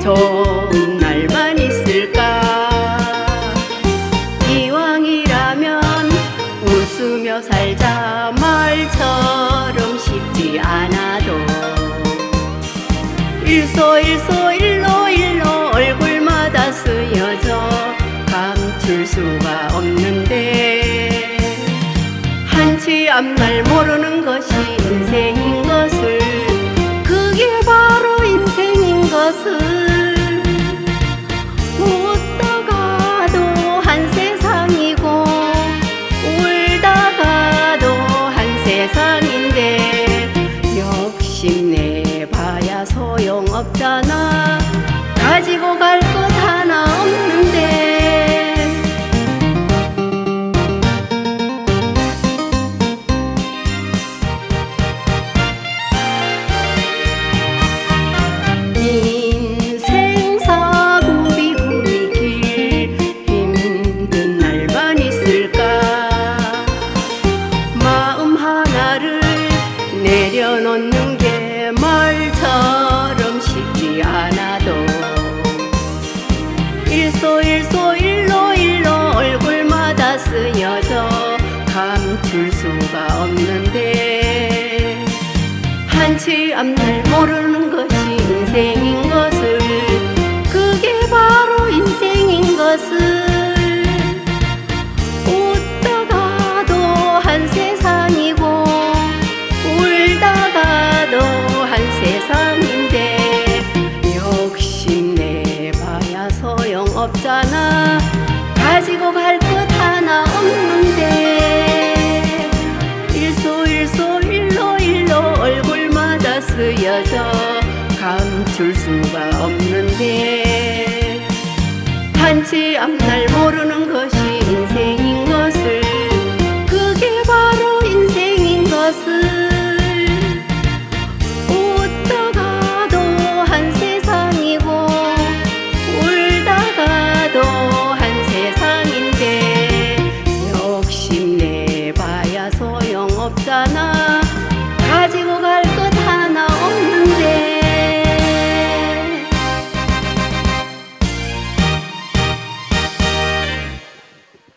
좋은 날만 있을까? 이왕이면 웃으며 살자 말처럼 쉽지 않아도 일소 일소 일로 일로 얼굴마다 쓰여져 감출 수가 없는데 한치 앞날 모르는 것이 없잖아 가지고 갈 것 하나 없는데. 인생 사 구비구비 길 힘든 날만 있을까? 마음 하나를 내려놓는 일소일소 일로 일로 얼굴마다 쓰여져 감출 수가 없는데. 한치 앞날 모르는 것 없잖아. 가지고 갈 것 하나 없는데. 일소 일소 일로 일로 얼굴마다 쓰여져 감출 수가 없는데. 한치 앞날 모르는 것이